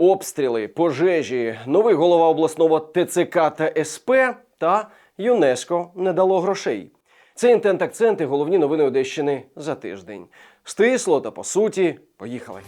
Обстріли, пожежі, новий голова обласного ТЦК та СП та ЮНЕСКО не дало грошей. Це інтент акценти, головні новини Одещини за тиждень. Стисло та по суті, поїхали.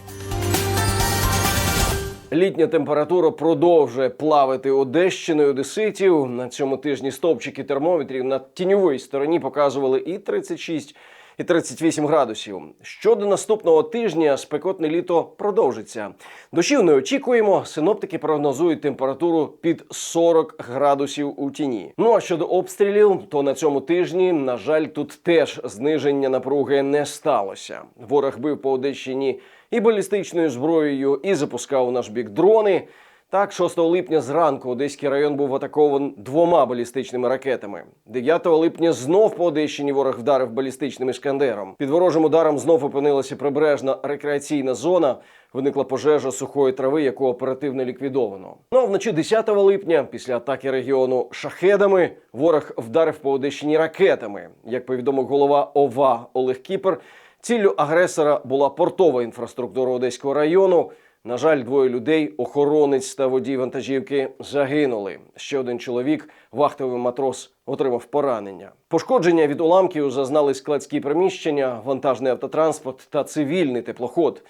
Літня температура продовжує плавати Одещиною одеситів. На цьому тижні стовпчики термометрів на тіньовій стороні показували і 36, і 38 градусів. Щодо наступного тижня спекотне літо продовжиться. Дощів не очікуємо. Синоптики прогнозують температуру під 40 градусів у тіні. Ну а щодо обстрілів, то на цьому тижні, на жаль, тут теж зниження напруги не сталося. Ворог бив по Одещині і балістичною зброєю, і запускав наш бік дрони. Так, 6 липня зранку Одеський район був атакований двома балістичними ракетами. 9 липня знов по Одещині ворог вдарив балістичним іскандером. Під ворожим ударом знов опинилася прибережна рекреаційна зона. Виникла пожежа сухої трави, яку оперативно ліквідовано. Ну а вночі 10 липня, після атаки регіону шахедами, ворог вдарив по Одещині ракетами. Як повідомив голова ОВА Олег Кіпер, ціллю агресора була портова інфраструктура Одеського району. На жаль, двоє людей, охоронець та водій вантажівки, загинули. Ще один чоловік, вахтовий матрос, отримав поранення. Пошкодження від уламків зазнали складські приміщення, вантажний автотранспорт та цивільний теплоход.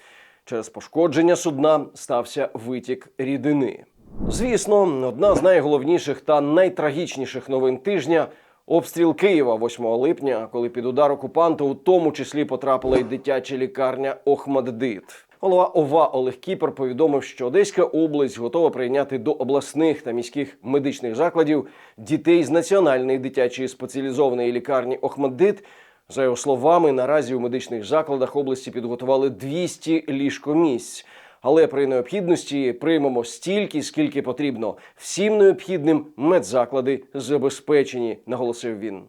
Через пошкодження судна стався витік рідини. Звісно, одна з найголовніших та найтрагічніших новин тижня обстріл Києва 8 липня, коли під удар окупанту у тому числі потрапила й дитяча лікарня Охмаддит. Голова ОВА Олег Кіпер повідомив, що Одеська область готова прийняти до обласних та міських медичних закладів дітей з національної дитячої спеціалізованої лікарні Охмаддит. За його словами, наразі у медичних закладах області підготували 200 ліжкомісць. Але при необхідності приймемо стільки, скільки потрібно. Всім необхідним медзаклади забезпечені, наголосив він.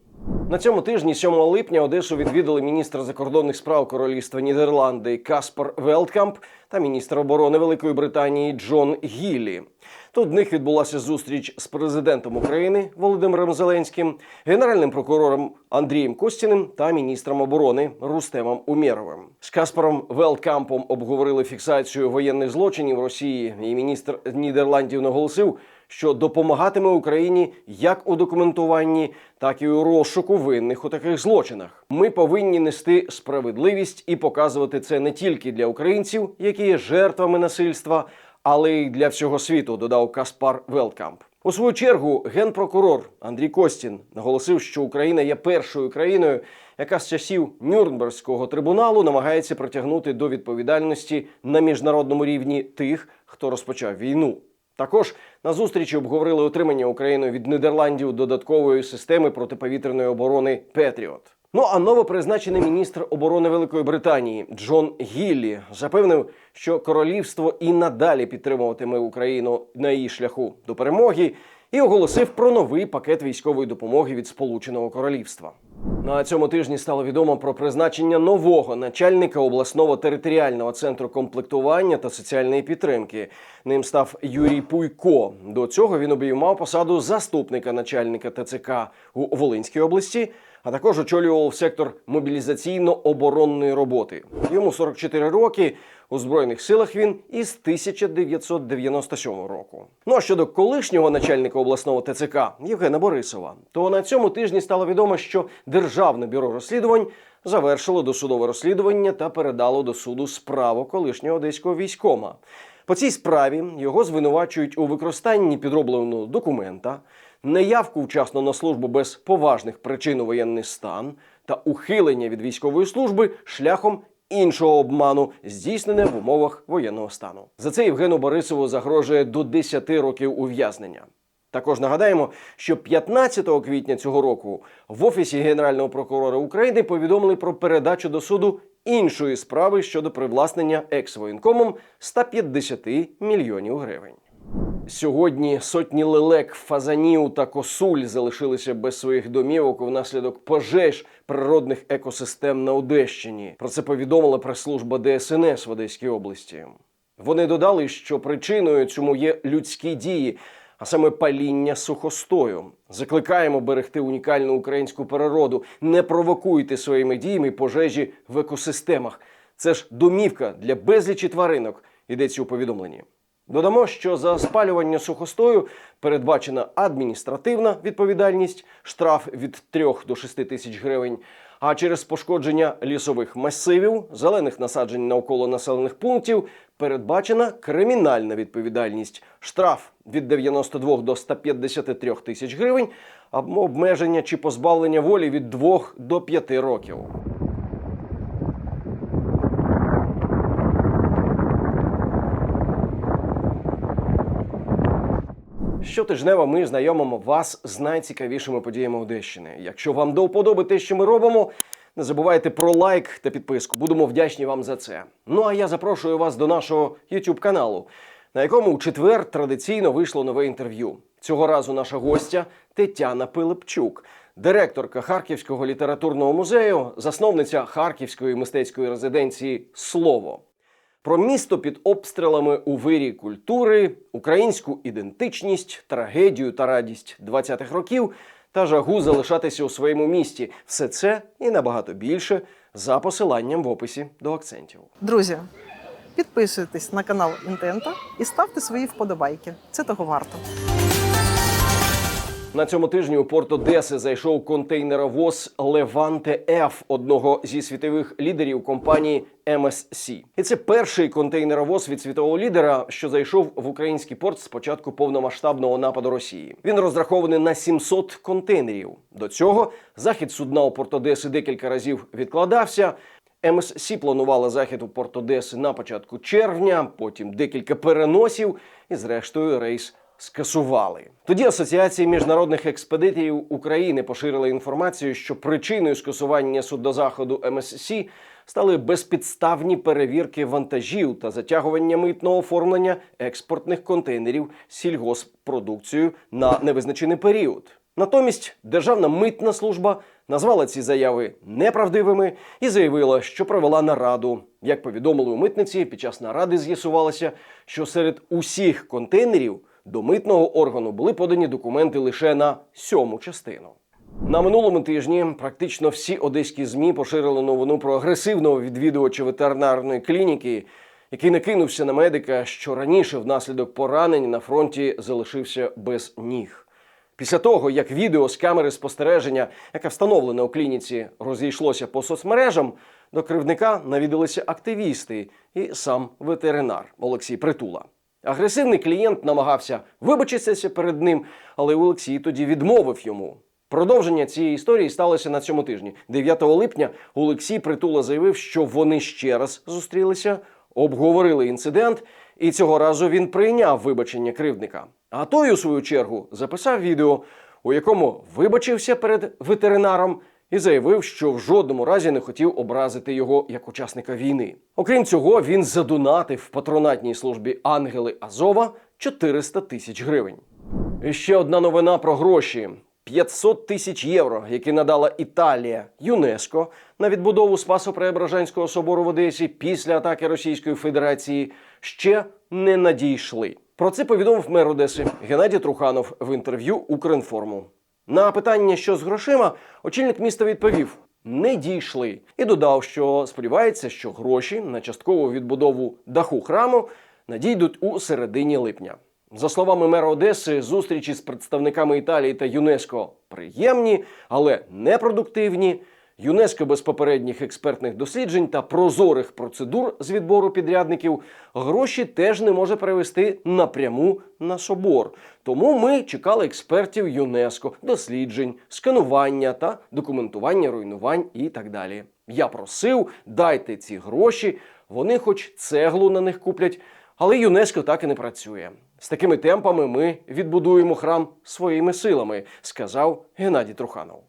На цьому тижні, 7 липня, Одесу відвідали міністр закордонних справ Королівства Нідерланди Каспар Велткамп та міністр оборони Великої Британії Джон Гіллі. Тут в них відбулася зустріч з президентом України Володимиром Зеленським, генеральним прокурором Андрієм Костіним та міністром оборони Рустемом Умєровим. З Каспаром Велткампом обговорили фіксацію воєнних злочинів Росії. І міністр Нідерландів наголосив, що допомагатиме Україні як у документуванні, так і у розшуку винних у таких злочинах. Ми повинні нести справедливість і показувати це не тільки для українців, які є жертвами насильства, але й для всього світу. Додав Каспар Велкамп. У свою чергу генпрокурор Андрій Костін наголосив, що Україна є першою країною, яка з часів Нюрнберзького трибуналу намагається притягнути до відповідальності на міжнародному рівні тих, хто розпочав війну. Також на зустрічі обговорили отримання Україною від Нідерландів додаткової системи протиповітряної оборони Петріот. Ну а новопризначений міністр оборони Великої Британії Джон Гіллі запевнив, що королівство і надалі підтримуватиме Україну на її шляху до перемоги, і оголосив про новий пакет військової допомоги від Сполученого Королівства. На цьому тижні стало відомо про призначення нового начальника обласного територіального центру комплектування та соціальної підтримки. Ним став Юрій Пуйко. До цього він обіймав посаду заступника начальника ТЦК у Волинській області, а також очолював сектор мобілізаційно-оборонної роботи. Йому 44 роки. У збройних силах він із 1997 року. Ну а щодо колишнього начальника обласного ТЦК Євгена Борисова, то на цьому тижні стало відомо, що Державне бюро розслідувань завершило досудове розслідування та передало до суду справу колишнього одеського військома. По цій справі його звинувачують у використанні підробленого документа, неявку вчасно на службу без поважних причин у воєнний стан та ухилення від військової служби шляхом іншого обману, здійснене в умовах воєнного стану. За це Євгену Борисову загрожує до 10 років ув'язнення. Також нагадаємо, що 15 квітня цього року в офісі Генерального прокурора України повідомили про передачу до суду іншої справи щодо привласнення екс-воєнкомом 150 мільйонів гривень. Сьогодні сотні лелек, фазанів та косуль залишилися без своїх домівок внаслідок пожеж природних екосистем на Одещині. Про це повідомила прес-служба ДСНС в Одеській області. Вони додали, що причиною цьому є людські дії, а саме паління сухостою. Закликаємо берегти унікальну українську природу. Не провокуйте своїми діями пожежі в екосистемах. Це ж домівка для безлічі тваринок. Йдеться у повідомленні. Додамо, що за спалювання сухостою передбачена адміністративна відповідальність, штраф від 3 до 6 тисяч гривень. А через пошкодження лісових масивів, зелених насаджень навколо населених пунктів передбачена кримінальна відповідальність, штраф від 92 до 153 тисяч гривень, або обмеження чи позбавлення волі від 2 до 5 років. Щотижнево ми знайомимо вас з найцікавішими подіями Одещини. Якщо вам до вподоби те, що ми робимо, не забувайте про лайк та підписку. Будемо вдячні вам за це. Ну а я запрошую вас до нашого YouTube каналу, на якому у четвер традиційно вийшло нове інтерв'ю. Цього разу наша гостя Тетяна Пилипчук, директорка Харківського літературного музею, засновниця Харківської мистецької резиденції Слово. Про місто під обстрілами у вирі культури, українську ідентичність, трагедію та радість 20-х років та жагу залишатися у своєму місті. Все це і набагато більше за посиланням в описі до акцентів. Друзі, підписуйтесь на канал Інтента і ставте свої вподобайки. Це того варто. На цьому тижні у порт Одеси зайшов контейнеровоз Леванте Ф одного зі світових лідерів компанії MSC. І це перший контейнеровоз від світового лідера, що зайшов в український порт з початку повномасштабного нападу Росії. Він розрахований на 700 контейнерів. До цього захід судна у порт Одеси декілька разів відкладався. МСС планувала захід у порт Одеси на початку червня, потім декілька переносів, і зрештою рейс скасували. Тоді Асоціація міжнародних експедиторів України поширила інформацію, що причиною скасування судозаходу МСС стали безпідставні перевірки вантажів та затягування митного оформлення експортних контейнерів з сільгоспродукцією на невизначений період. Натомість Державна митна служба назвала ці заяви неправдивими і заявила, що провела нараду. Як повідомили у митниці, під час наради з'ясувалося, що серед усіх контейнерів до митного органу були подані документи лише на сьому частину. На минулому тижні практично всі одеські змі поширили новину про агресивного відвідувача ветеринарної клініки, який накинувся на медика, що раніше внаслідок поранень на фронті залишився без ніг. Після того, як відео з камери спостереження, яке встановлене у клініці, розійшлося по соцмережам, до кривдника навідалися активісти і сам ветеринар Олексій Притула. Агресивний клієнт намагався вибачитися перед ним, але Олексій тоді відмовив йому. Продовження цієї історії сталося на цьому тижні. 9 липня Олексій Притула заявив, що вони ще раз зустрілися, обговорили інцидент, і цього разу він прийняв вибачення кривдника. А той, у свою чергу, записав відео, у якому вибачився перед ветеринаром і заявив, що в жодному разі не хотів образити його як учасника війни. Окрім цього, він задонатив в патронатній службі Ангели Азова 400 тисяч гривень. І ще одна новина про гроші. 500 тисяч євро, які надала Італія ЮНЕСКО на відбудову Спасо-Преображенського собору в Одесі після атаки Російської Федерації, ще не надійшли. Про це повідомив мер Одеси Геннадій Труханов в інтерв'ю Укрінформу. На питання, що з грошима, очільник міста відповів: не дійшли, і додав, що сподівається, що гроші на часткову відбудову даху храму надійдуть у середині липня. За словами мера Одеси, зустрічі з представниками Італії та ЮНЕСКО приємні, але непродуктивні. ЮНЕСКО без попередніх експертних досліджень та прозорих процедур з відбору підрядників гроші теж не може перевести напряму на собор. Тому ми чекали експертів ЮНЕСКО, досліджень, сканування та документування руйнувань і так далі. Я просив, дайте ці гроші, вони хоч цеглу на них куплять, але ЮНЕСКО так і не працює. З такими темпами ми відбудуємо храм своїми силами, сказав Геннадій Труханов.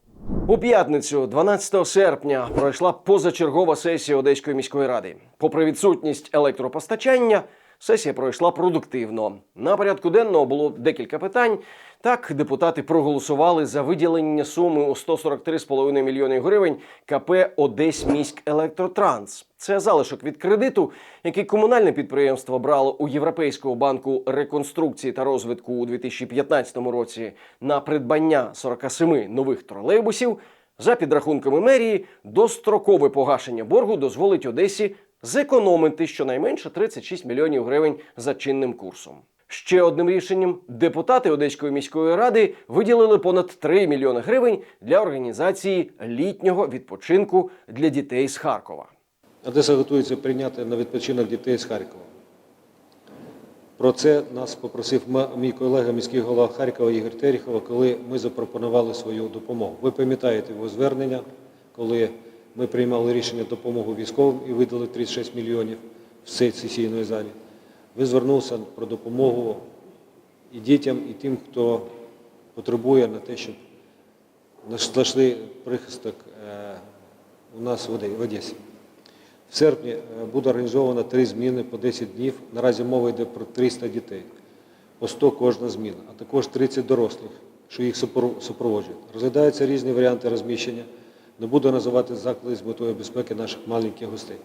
У п'ятницю, 12 серпня, пройшла позачергова сесія Одеської міської ради. Попри відсутність електропостачання, сесія пройшла продуктивно. На порядку денного було декілька питань. Так, депутати проголосували за виділення суми у 143,5 мільйони гривень КП Одесь міськ Електротранс. Це залишок від кредиту, який комунальне підприємство брало у Європейського банку реконструкції та розвитку у 2015 році на придбання 47 нових тролейбусів. За підрахунками мерії, дострокове погашення боргу дозволить Одесі зекономити щонайменше 36 мільйонів гривень за чинним курсом. Ще одним рішенням депутати Одеської міської ради виділили понад 3 мільйони гривень для організації літнього відпочинку для дітей з Харкова. Одеса готується прийняти на відпочинок дітей з Харкова. Про це нас попросив мій колега, міський голова Харкова Ігор Терехова, коли ми запропонували свою допомогу. Ви пам'ятаєте його звернення, коли ми приймали рішення допомогу військовим і видали 36 мільйонів в сесійної залі. Ви звернувся про допомогу і дітям, і тим, хто потребує на те, щоб знайшли прихисток е, у нас в Одесі. В серпні е, буде організовано три зміни по 10 днів. Наразі мова йде про 300 дітей, по 100 кожна зміна, а також 30 дорослих, що їх супроводжують. Розглядаються різні варіанти розміщення. Не буду називати заклади з метою безпеки наших маленьких гостей.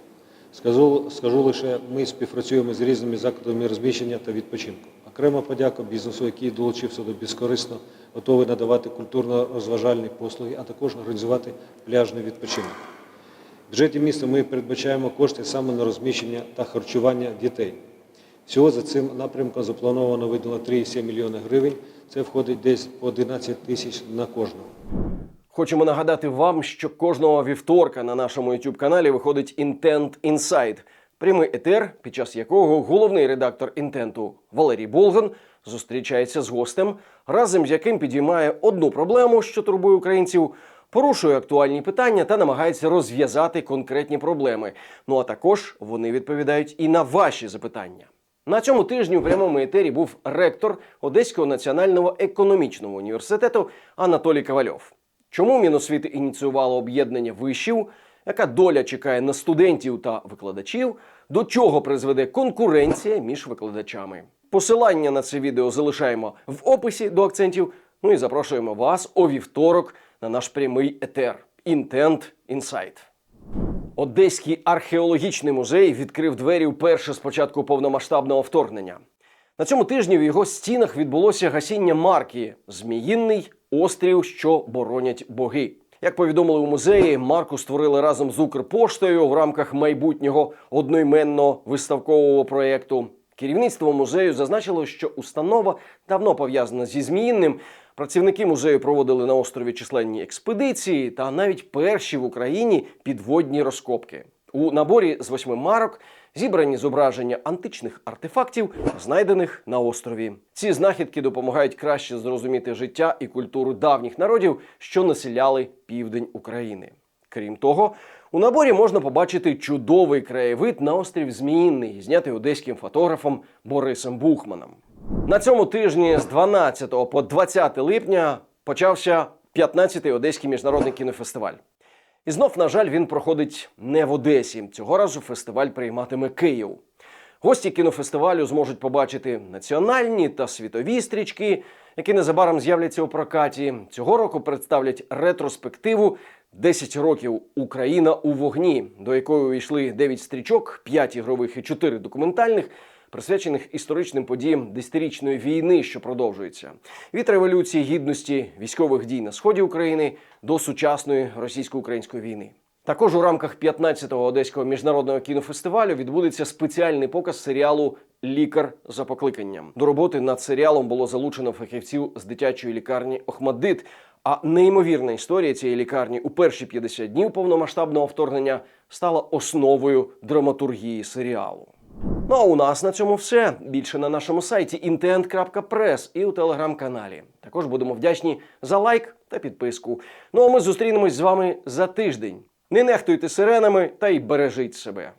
Скажу, скажу лише, ми співпрацюємо з різними закладами розміщення та відпочинку. Окрема подяка бізнесу, який долучився до безкорисно, готовий надавати культурно-розважальні послуги, а також організувати пляжний відпочинок. В бюджеті міста ми передбачаємо кошти саме на розміщення та харчування дітей. Всього за цим напрямком заплановано виділено 3,7 мільйони гривень. Це входить десь по 11 тисяч на кожного. Хочемо нагадати вам, що кожного вівторка на нашому youtube каналі виходить Intent Insight – прямий етер, під час якого головний редактор інтенту Валерій Болган зустрічається з гостем, разом з яким підіймає одну проблему, що турбує українців, порушує актуальні питання та намагається розв'язати конкретні проблеми. Ну а також вони відповідають і на ваші запитання. На цьому тижні у прямому етері був ректор Одеського національного економічного університету Анатолій Ковальов. Чому Міносвіти ініціювало об'єднання вишів? Яка доля чекає на студентів та викладачів? До чого призведе конкуренція між викладачами? Посилання на це відео залишаємо в описі до акцентів. Ну і запрошуємо вас о вівторок на наш прямий етер Intent Insight. Одеський археологічний музей відкрив двері вперше з початку повномасштабного вторгнення. На цьому тижні в його стінах відбулося гасіння марки Зміїнний острів, що боронять боги. Як повідомили у музеї, марку створили разом з Укрпоштою в рамках майбутнього одноіменного виставкового проєкту. Керівництво музею зазначило, що установа давно пов'язана зі Зміїнним. Працівники музею проводили на острові численні експедиції та навіть перші в Україні підводні розкопки. У наборі з восьми марок зібрані зображення античних артефактів, знайдених на острові. Ці знахідки допомагають краще зрозуміти життя і культуру давніх народів, що населяли південь України. Крім того, у наборі можна побачити чудовий краєвид на острів Зміїнний, знятий одеським фотографом Борисом Бухманом. На цьому тижні з 12 по 20 липня почався 15-й Одеський міжнародний кінофестиваль. І знов, на жаль, він проходить не в Одесі. Цього разу фестиваль прийматиме Київ. Гості кінофестивалю зможуть побачити національні та світові стрічки, які незабаром з'являться у прокаті. Цього року представлять ретроспективу «10 років Україна у вогні, до якої увійшли 9 стрічок, 5 ігрових і 4 документальних, присвячених історичним подіям десятирічної війни, що продовжується від революції гідності військових дій на сході України до сучасної російсько-української війни. Також у рамках 15-го одеського міжнародного кінофестивалю відбудеться спеціальний показ серіалу Лікар за покликанням. До роботи над серіалом було залучено фахівців з дитячої лікарні Охмаддит. А неймовірна історія цієї лікарні у перші 50 днів повномасштабного вторгнення стала основою драматургії серіалу. Ну а у нас на цьому все. Більше на нашому сайті intent.press і у телеграм-каналі. Також будемо вдячні за лайк та підписку. Ну а ми зустрінемось з вами за тиждень. Не нехтуйте сиренами та й бережіть себе.